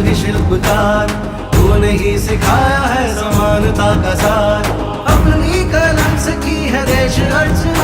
है शिल्पकार, तूने ही सिखाया है समानता का सार। अपनी कलम से की है देश अर्चना।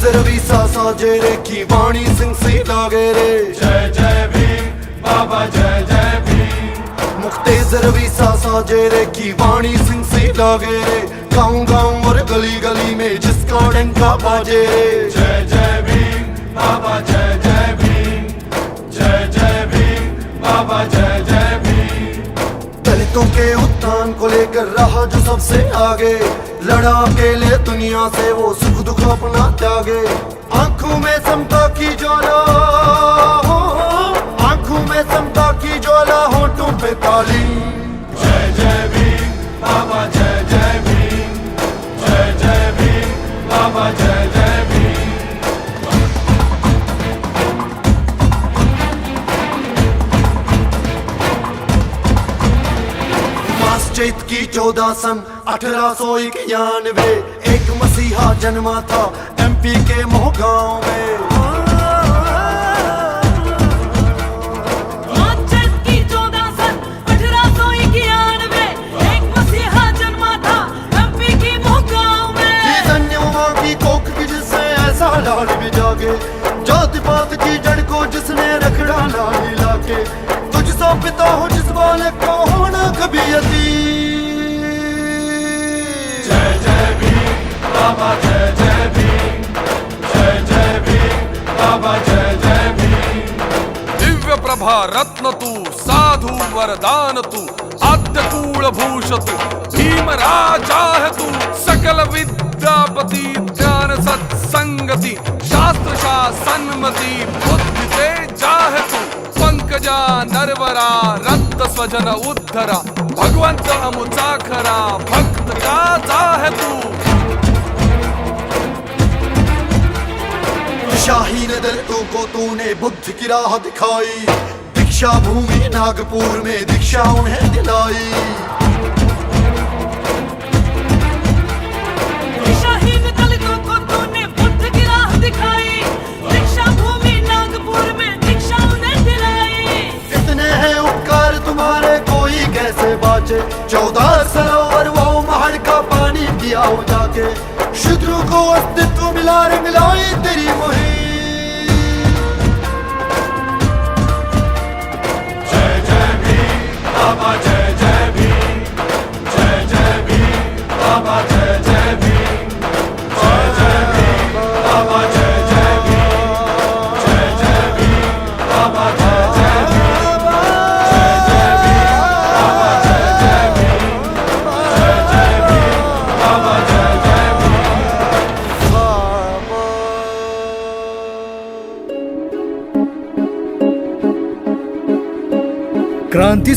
नज़र भी सा सासा जेरे की वाणी सिंह सी लागे रे। जय जय भीम बाबा जय जय भीम। मुख्तेजर भी सा सा जेरे की वाणी सिंह सी लागे रे। गाँव गाँव और गली गली में जिसका डंका बाजे रे। जय जय दलितों के उत्थान को लेकर रहा जो सबसे आगे। लड़ा अकेले दुनिया से वो सुख दुख अपना त्यागे। आँखों में समता की ज्वाला हो, आँखों में समता की ज्वाला होठों पे ताली। जय जय पंचायत की चौदह सन अठारह सौ इक्यानवे एक मसीहा जन्मा था एमपी के मोहगांव में जात की जड़ को जिसने रखड़ा लाली लाके तुझ सौंपता हो जिस वाले को कभी यती जय जय भीम बाबा जय जय भीम। जय जय भीम बाबा जय जय भीम। दिव्य प्रभा रत्न तू साधु वरदान तू आद्य कूल भूष तू भीम राजा है तू सकल विद्यापति ज्ञान सत्संगति शास्त्र शासनमति बुद्धि ते जाह तू पंकजा नरवरा रक्त ಪಂಕಜ ನರ್ವರ, ರಕ್ತ ಸ್ವಜನ भक्त का जा है तू शाही ने दलितों को तूने बुद्ध की राह दिखाई दीक्षा भूमि नागपुर में दीक्षा उन्हें दिलाई चौदह सरोवर वो महल का पानी पिया जाके। शत्रु को अस्तित्व मिला, रे मिलाए तेरी मुहिम। जय जय भी बाबा जय।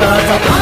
स्वतःचा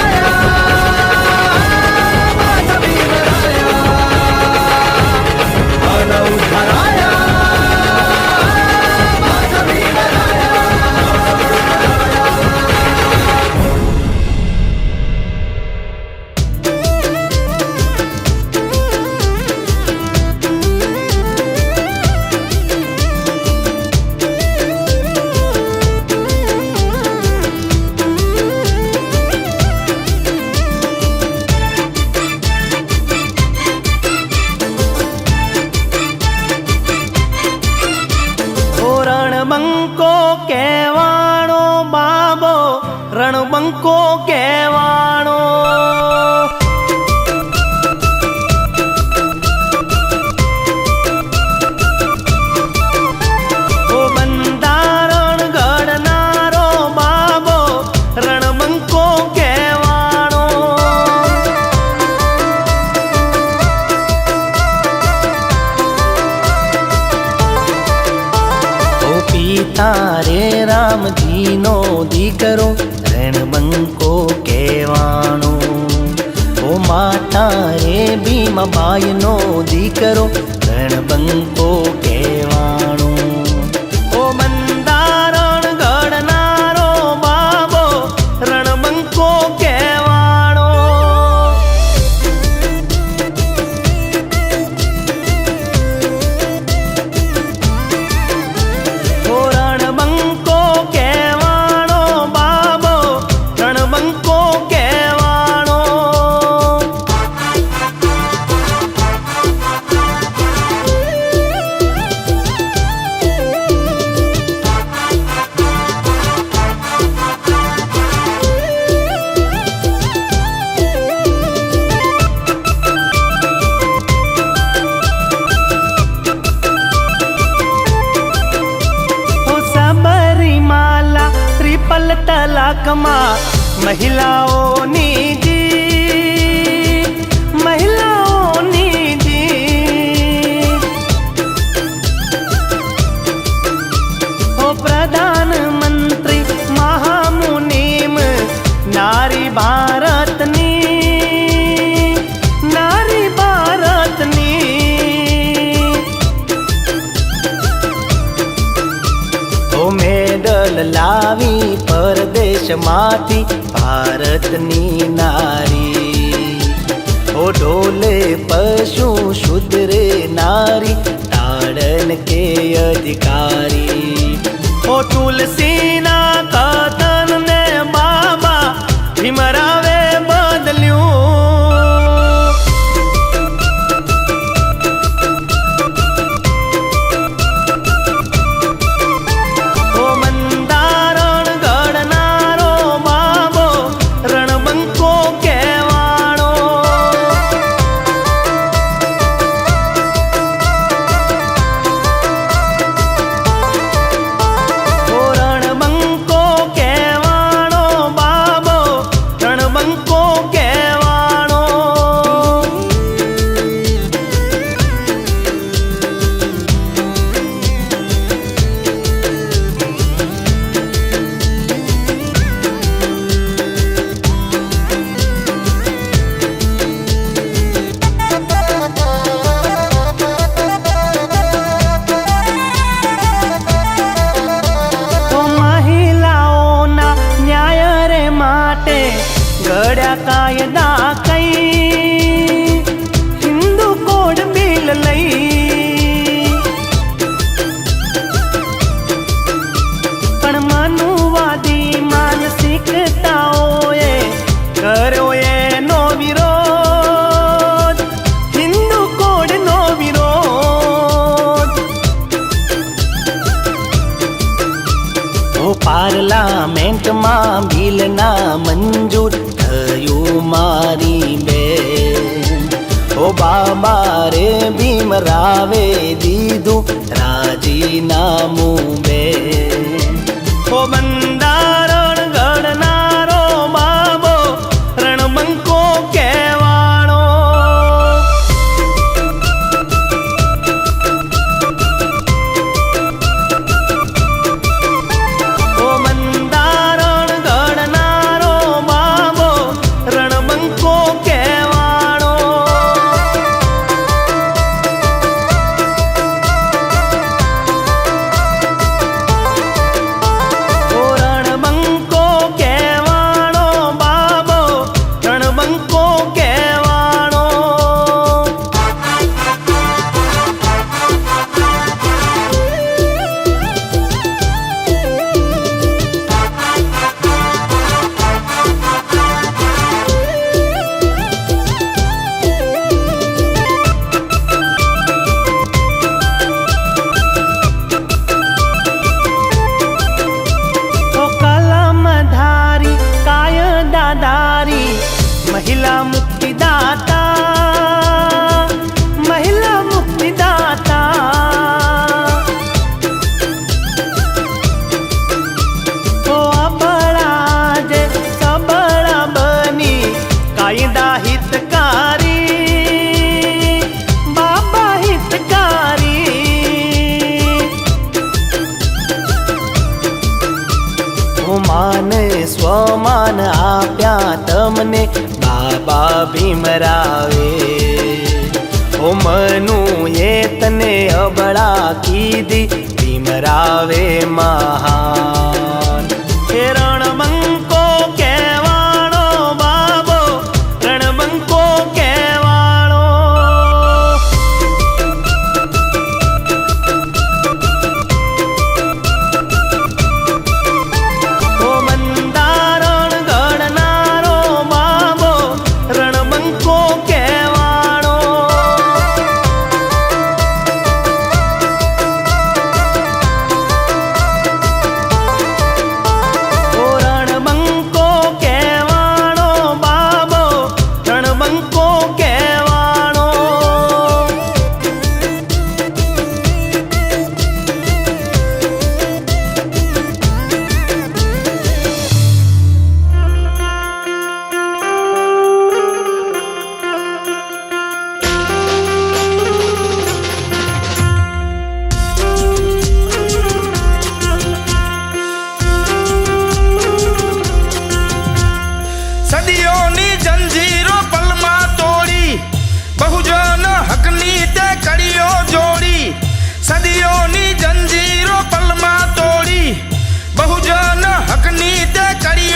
करो रणबंग को મહિલાઓની જીત મહિલાઓની જીત ઓ પ્રધાનમંત્રી મહામુનિમ નારી ભારતની નારી ભારતની. ઓ લાવી પરદેશમાં ભારતની નારી. ઓ ઢોલે પશુ શુદ્ધ રે નારી તાડન કે અધિકારી. ઓ તુલસીના કતન ને બાબા, ભીમરાવ રાવે દીધું રાજીનામું દીધી ભીમરાવે com qualquer તે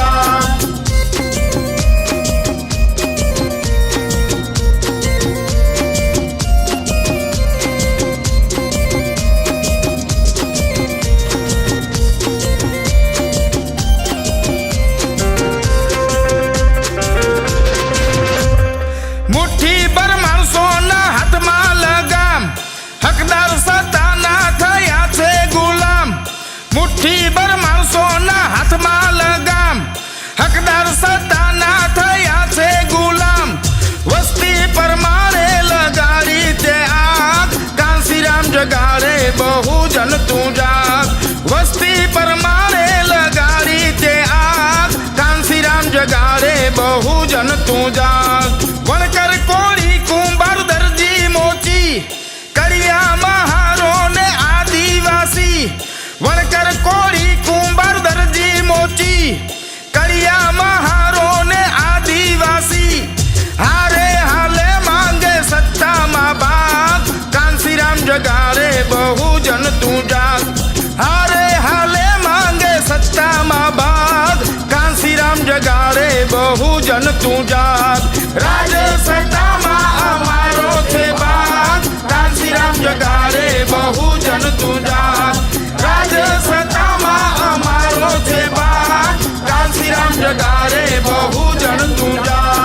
જગાડે, બહુ જલ તું જાગ. વસ્તી પર મારે લગાડી તે આગ. કાંસીરામ જગાડે, બહુ જન તું જાગ. गारे बहुजन तू जाग हारे हाले मांगे सच्चा माबाद कांसी राम जगारे बहुजन तू जाग राजे सटा माँ हमारो थे बाग कांसी राम जगारे बहुजन तू जाग राजे सटा माँ हमारो थे बाग कांसी राम जगारे बहुजन तू जाग